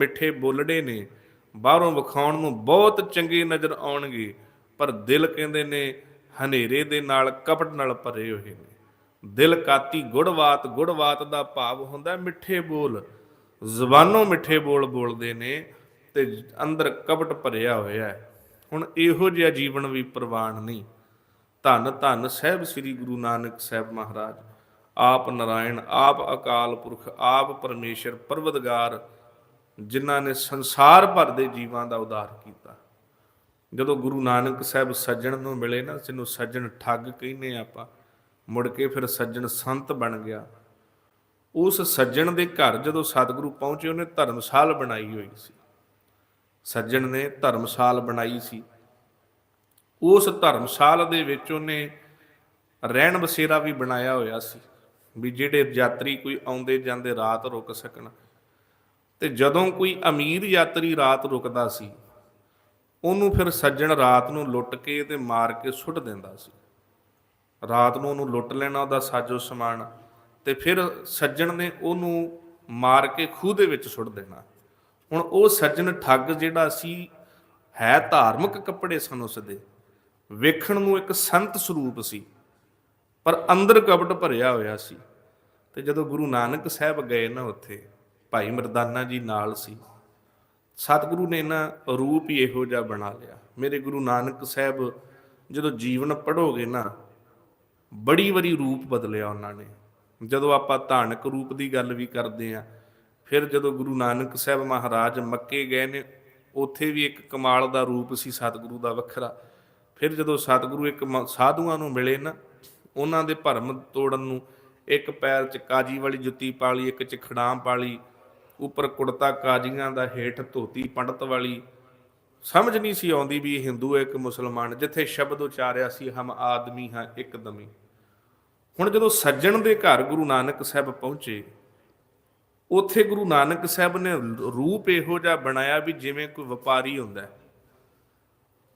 ਮਿੱਠੇ ਬੋਲੜੇ ਨੇ, ਬਾਹਰੋਂ ਵਿਖਾਉਣ ਨੂੰ ਬਹੁਤ ਚੰਗੇ ਨਜ਼ਰ ਆਉਣਗੇ, ਪਰ ਦਿਲ ਕਹਿੰਦੇ ਨੇ ਹਨੇਰੇ ਦੇ ਨਾਲ ਕਪਟ ਨਾਲ ਭਰੇ ਹੋਏ ਨੇ। ਦਿਲ ਕਾਤੀ ਗੁੜਵਾਤ ਗੁੜਵਾਤ ਦਾ ਭਾਵ ਹੁੰਦਾ ਮਿੱਠੇ ਬੋਲ। ਜ਼ਬਾਨੋਂ ਮਿੱਠੇ ਬੋਲ ਬੋਲਦੇ ਨੇ ਤੇ ਅੰਦਰ ਕਪਟ ਭਰਿਆ ਹੋਇਆ ਹੈ। ਹੁਣ ਇਹੋ ਜਿਹਾ ਜੀਵਨ ਵੀ ਪ੍ਰਵਾਨ ਨਹੀਂ। ਧੰਨ ਧੰਨ ਸਾਹਿਬ ਸ੍ਰੀ ਗੁਰੂ ਨਾਨਕ ਸਾਹਿਬ ਮਹਾਰਾਜ। ਆਪ ਨਾਰਾਇਣ, ਆਪ ਅਕਾਲ ਪੁਰਖ, ਆਪ ਪਰਮੇਸ਼ਰ ਪਰਵਦਗਾਰ ਜਿਨ੍ਹਾਂ ਨੇ ਸੰਸਾਰ ਭਰ ਦੇ ਜੀਵਾਂ ਦਾ ਉਧਾਰ ਕੀਤਾ। ਜਦੋਂ ਗੁਰੂ ਨਾਨਕ ਸਾਹਿਬ ਸੱਜਣ ਨੂੰ ਮਿਲੇ ਨਾ, ਜਿਹਨੂੰ ਸੱਜਣ ਠੱਗ ਕਹਿੰਦੇ ਆ ਆਪਾਂ, ਮੁੜ ਕੇ ਫਿਰ ਸੱਜਣ ਸੰਤ ਬਣ ਗਿਆ। ਉਸ ਸੱਜਣ ਦੇ ਘਰ ਜਦੋਂ ਸਤਿਗੁਰੂ ਪਹੁੰਚੇ, ਉਹਨੇ ਧਰਮਸ਼ਾਲ ਬਣਾਈ ਹੋਈ ਸੀ। ਸੱਜਣ ਨੇ ਧਰਮਸ਼ਾਲ ਬਣਾਈ ਸੀ। ਉਸ ਧਰਮਸ਼ਾਲ ਦੇ ਵਿੱਚ ਉਹਨੇ ਰਹਿਣ ਬਸੇਰਾ ਵੀ ਬਣਾਇਆ ਹੋਇਆ ਸੀ, ਵੀ ਜਿਹੜੇ ਯਾਤਰੀ ਕੋਈ ਆਉਂਦੇ ਜਾਂਦੇ ਰਾਤ ਰੁਕ ਸਕਣ। ਤੇ ਜਦੋਂ ਕੋਈ ਅਮੀਰ ਯਾਤਰੀ ਰਾਤ ਰੁਕਦਾ ਸੀ, ਉਹਨੂੰ ਫਿਰ ਸੱਜਣ ਰਾਤ ਨੂੰ ਲੁੱਟ ਕੇ ਤੇ ਮਾਰ ਕੇ ਸੁੱਟ ਦਿੰਦਾ ਸੀ। ਰਾਤ ਨੂੰ ਉਹਨੂੰ ਲੁੱਟ ਲੈਣਾ, ਉਹਦਾ ਸਾਜੋ ਸਮਾਨ ਤੇ ਫਿਰ ਸੱਜਣ ਨੇ ਉਹਨੂੰ ਮਾਰ ਕੇ ਖੂਹ ਦੇ ਵਿੱਚ ਸੁੱਟ ਦੇਣਾ। ਹੁਣ ਉਹ ਸੱਜਣ ਠੱਗ ਜਿਹੜਾ ਸੀ, ਹੈ ਧਾਰਮਿਕ ਕੱਪੜੇ ਸਨ ਉਸਦੇ ਵੇਖਣ ਨੂੰ ਇੱਕ ਸੰਤ ਸਰੂਪ ਸੀ, ਪਰ ਅੰਦਰ ਕਪਟ ਭਰਿਆ ਹੋਇਆ ਸੀ। ਤੇ ਜਦੋਂ ਗੁਰੂ ਨਾਨਕ ਸਾਹਿਬ ਗਏ ਨਾ ਉੱਥੇ ਭਾਈ ਮਰਦਾਨਾ ਜੀ ਨਾਲ ਸੀ। ਸਤਿਗੁਰੂ ਨੇ ਨਾ ਰੂਪ ਹੀ ਇਹੋ ਜਿਹਾ ਬਣਾ ਲਿਆ। ਮੇਰੇ ਗੁਰੂ ਨਾਨਕ ਸਾਹਿਬ ਜਦੋਂ ਜੀਵਨ ਪੜੋਗੇ ਨਾ, ਬੜੀ ਵਾਰੀ ਰੂਪ ਬਦਲਿਆ ਉਹਨਾਂ ਨੇ। ਜਦੋਂ ਆਪਾਂ ਧਾਨਕ ਰੂਪ ਦੀ ਗੱਲ ਵੀ ਕਰਦੇ ਆ ਫਿਰ ਜਦੋਂ ਗੁਰੂ ਨਾਨਕ ਸਾਹਿਬ ਮਹਾਰਾਜ ਮੱਕੇ ਗਏ ਨੇ, ਉੱਥੇ ਵੀ ਇੱਕ ਕਮਾਲ ਦਾ ਰੂਪ ਸੀ ਸਤਿਗੁਰੂ ਦਾ ਵੱਖਰਾ। ਫਿਰ ਜਦੋਂ ਸਤਿਗੁਰੂ ਇੱਕ ਮ- ਸਾਧੂਆਂ ਨੂੰ ਮਿਲੇ ਨਾ, ਉਹਨਾਂ ਦੇ ਭਰਮ ਤੋੜਨ ਨੂੰ ਇੱਕ ਪੈਰ 'ਚ ਕਾਜੀ ਵਾਲੀ ਜੁੱਤੀ ਪਾਲੀ ਇੱਕ 'ਚ ਖੜਾਂ ਲਈ ਉੱਪਰ ਕੁੜਤਾ ਕਾਜੀਆਂ ਦਾ ਹੇਠ ਧੋਤੀ ਪੰਡਤ ਵਾਲੀ। ਸਮਝ ਨਹੀਂ ਸੀ ਆਉਂਦੀ ਵੀ ਇਹ ਹਿੰਦੂ ਹੈ ਕਿ ਮੁਸਲਮਾਨ। ਜਿੱਥੇ ਸ਼ਬਦ ਉਚਾਰਿਆ ਸੀ, ਹਮ ਆਦਮੀ ਹਾਂ ਇੱਕਦਮੀ। ਹੁਣ ਜਦੋਂ ਸੱਜਣ ਦੇ ਘਰ ਗੁਰੂ ਨਾਨਕ ਸਾਹਿਬ ਪਹੁੰਚੇ, ਉੱਥੇ ਗੁਰੂ ਨਾਨਕ ਸਾਹਿਬ ਨੇ ਰੂਪ ਇਹੋ ਜਿਹਾ ਬਣਾਇਆ ਵੀ ਜਿਵੇਂ ਕੋਈ ਵਪਾਰੀ ਹੁੰਦਾ ਹੈ।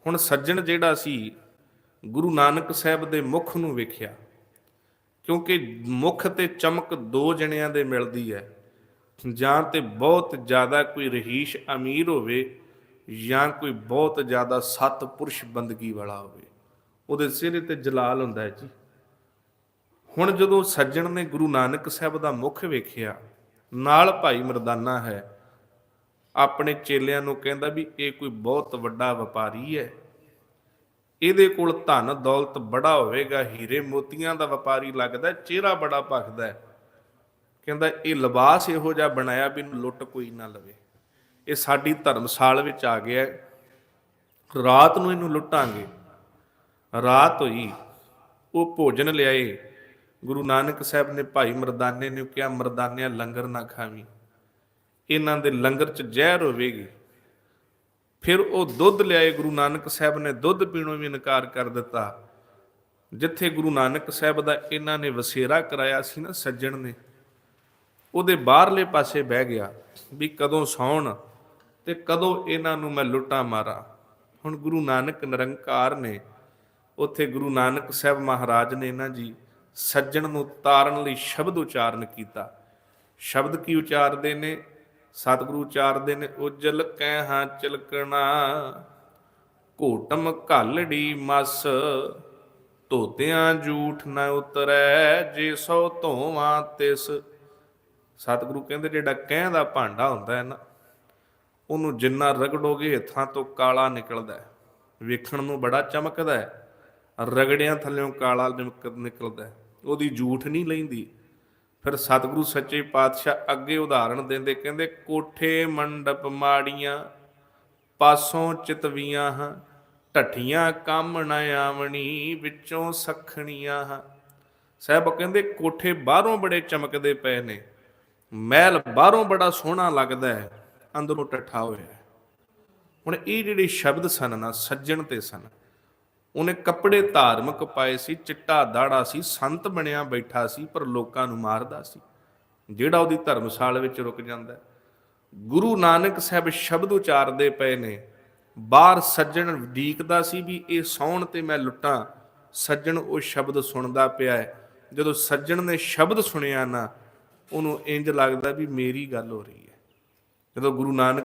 ਹੁਣ ਸੱਜਣ ਜਿਹੜਾ ਸੀ, ਗੁਰੂ ਨਾਨਕ ਸਾਹਿਬ ਦੇ ਮੁਖ ਨੂੰ ਵੇਖਿਆ, ਕਿਉਂਕਿ ਮੁਖ ਤੇ ਚਮਕ ਦੋ ਜਣਿਆਂ ਦੇ ਮਿਲਦੀ ਹੈ। ਜਾਂ ਤੇ ਬਹੁਤ ਜ਼ਿਆਦਾ ਕੋਈ ਰਹੀਸ਼ ਅਮੀਰ ਹੋਵੇ ਜਾਂ ਕੋਈ ਬਹੁਤ ਜ਼ਿਆਦਾ ਸਤ ਪੁਰਸ਼ ਬੰਦਗੀ ਵਾਲਾ ਹੋਵੇ, ਉਹਦੇ ਸਿਹਰੇ ਤੇ ਜਲਾਲ ਹੁੰਦਾ ਹੈ ਜੀ। ਹੁਣ ਜਦੋਂ ਸੱਜਣ ਨੇ ਗੁਰੂ ਨਾਨਕ ਸਾਹਿਬ ਦਾ ਮੁਖ ਵੇਖਿਆ, ਨਾਲ ਭਾਈ ਮਰਦਾਨਾ ਹੈ, ਆਪਣੇ ਚੇਲਿਆਂ ਨੂੰ ਕਹਿੰਦਾ ਵੀ ਇਹ ਕੋਈ ਬਹੁਤ ਵੱਡਾ ਵਪਾਰੀ ਹੈ। ਇਹਦੇ ਕੋਲ ਧਨ ਦੌਲਤ ਬੜਾ ਹੋਵੇਗਾ, ਹੀਰੇ ਮੋਤੀਆਂ ਦਾ ਵਪਾਰੀ ਲੱਗਦਾ, ਚਿਹਰਾ ਬੜਾ ਭਖਦਾ ਹੈ। ਕਹਿੰਦਾ ਇਹ ਲਿਬਾਸ ਇਹੋ ਜਿਹਾ ਬਣਾਇਆ ਵੀ ਇਹਨੂੰ ਲੁੱਟ ਕੋਈ ਨਾ ਲਵੇ। ਇਹ ਸਾਡੀ ਧਰਮਸਾਲ ਵਿੱਚ ਆ ਗਿਆ ਰਾਤ ਨੂੰ ਇਹਨੂੰ ਲੁੱਟਾਂਗੇ। ਰਾਤ ਹੋਈ, ਉਹ ਭੋਜਨ ਲਿਆਏ। ਗੁਰੂ ਨਾਨਕ ਸਾਹਿਬ ਨੇ ਭਾਈ ਮਰਦਾਨੇ ਨੂੰ ਕਿਹਾ, ਮਰਦਾਨਿਆ ਲੰਗਰ ਨਾ ਖਾਵੀਂ। ਇਹਨਾਂ ਦੇ ਲੰਗਰ 'ਚ ਜ਼ਹਿਰ ਹੋਵੇਗੀ। ਫਿਰ ਉਹ ਦੁੱਧ ਲਿਆਏ, ਗੁਰੂ ਨਾਨਕ ਸਾਹਿਬ ਨੇ ਦੁੱਧ ਪੀਣੋਂ ਵੀ ਇਨਕਾਰ ਕਰ ਦਿੱਤਾ। ਜਿੱਥੇ ਗੁਰੂ ਨਾਨਕ ਸਾਹਿਬ ਦਾ ਇਹਨਾਂ ਨੇ ਵਸੇਰਾ ਕਰਾਇਆ ਸੀ ਨਾ ਸੱਜਣ ਨੇ ਉਹਦੇ ਬਾਹਰਲੇ ਪਾਸੇ ਬਹਿ ਗਿਆ ਵੀ ਕਦੋਂ ਸੌਣ ਤੇ ਕਦੋਂ ਇਹਨਾਂ ਨੂੰ ਮੈਂ ਲੁੱਟਾਂ ਮਾਰਾਂ। ਹੁਣ ਗੁਰੂ ਨਾਨਕ ਨਿਰੰਕਾਰ ਨੇ ਉੱਥੇ ਗੁਰੂ ਨਾਨਕ ਸਾਹਿਬ ਮਹਾਰਾਜ ਨੇ ਇਹਨਾਂ ਜੀ ਸੱਜਣ ਨੂੰ ਤਾਰਨ ਲਈ ਸ਼ਬਦ ਉਚਾਰਨ ਕੀਤਾ। ਸ਼ਬਦ ਕੀ ਉਚਾਰਦੇ ਨੇ? ਸਤਿਗੁਰੂ ਉਚਾਰਦੇ ਨੇ ਉਜਲ ਕਹਿ ਹਾਂ ਚਲਕਣਾ, ਘੋਟਮ ਘਾਲੜੀ ਮਸ, ਧੋਤਿਆਂ ਝੂਠ ਨਾ ਉਤਰੈ, ਜੇ ਸੋ ਧੋਵਾਂ ਤਿਸ ਸਤਿਗੁਰੂ ਕਹਿੰਦੇ ਜਿਹੜਾ ਕਹਿ ਦਾ ਭਾਂਡਾ ਹੁੰਦਾ ਹੈ ਨਾ, ਉਹਨੂੰ ਜਿੰਨਾ ਰਗੜੋਗੇ ਹੱਥਾਂ ਤੋਂ ਕਾਲਾ ਨਿਕਲਦਾ ਹੈ। ਵੇਖਣ ਨੂੰ ਬੜਾ ਚਮਕਦਾ ਹੈ। ਰਗੜਿਆਂ ਥੱਲੇੋਂ ਕਾਲਾ ਨਿਮਕ- ਨਿਕਲਦਾ ਹੈ। ਉਹਦੀ ਝੂਠ ਨਹੀਂ ਲੈਂਦੀ। ਫਿਰ ਸਤਿਗੁਰੂ ਸੱਚੇ ਪਾਤਸ਼ਾਹ ਅੱਗੇ ਉਦਾਹਰਣ ਦਿੰਦੇ, ਕਹਿੰਦੇ, ਕੋਠੇ, ਮੰਡਪ ਮਾੜੀਆਂ, ਪਾਸੋਂ ਚਿਤਵੀਆਂ ਹਾਂ, ਢੱਠੀਆਂ ਕੰਮ ਨ ਆਵਣੀ, ਵਿੱਚੋਂ ਸਖਣੀਆਂ ਹਾਂ। ਸਾਹਿਬ ਕਹਿੰਦੇ, ਕੋਠੇ ਬਾਹਰੋਂ ਬੜੇ ਚਮਕਦੇ ਪਏ ਨੇ। ਮਹਿਲ ਬਾਹਰੋਂ ਬੜਾ ਸੋਹਣਾ ਲੱਗਦਾ ਹੈ, ਅੰਦਰੋਂ ਟੱਠਾ ਹੋਇਆ ਹੈ। ਹੁਣ ਇਹ ਜਿਹੜੇ ਸ਼ਬਦ ਸਨ ਨਾ, ਸੱਜਣ ਤੇ ਸਨ, ਉਹਨੇ ਕੱਪੜੇ ਧਾਰਮਿਕ ਪਾਏ ਸੀ, ਚਿੱਟਾ ਦਾੜਾ ਸੀ, ਸੰਤ ਬਣਿਆ ਬੈਠਾ ਸੀ, ਪਰ ਲੋਕਾਂ ਨੂੰ ਮਾਰਦਾ ਸੀ। ਜਿਹੜਾ ਉਹਦੀ ਧਰਮਸ਼ਾਲ ਵਿੱਚ ਰੁਕ ਜਾਂਦਾ ਗੁਰੂ ਨਾਨਕ ਸਾਹਿਬ ਸ਼ਬਦ ਉਚਾਰਦੇ ਪਏ ਨੇ, ਬਾਹਰ ਸੱਜਣ ਡੀਕਦਾ ਸੀ ਵੀ ਇਹ ਸੌਣ ਤੇ ਮੈਂ ਲੁੱਟਾਂ। ਸੱਜਣ ਉਹ ਸ਼ਬਦ ਸੁਣਦਾ ਪਿਆ ਹੈ। ਜਦੋਂ ਸੱਜਣ ਨੇ ਸ਼ਬਦ ਸੁਣਿਆ ਨਾ ਉਹਨੂੰ ਇੰਜ ਲੱਗਦਾ ਵੀ ਮੇਰੀ ਗੱਲ ਹੋ ਰਹੀ ਹੈ। ਜਦੋਂ ਗੁਰੂ ਨਾਨਕ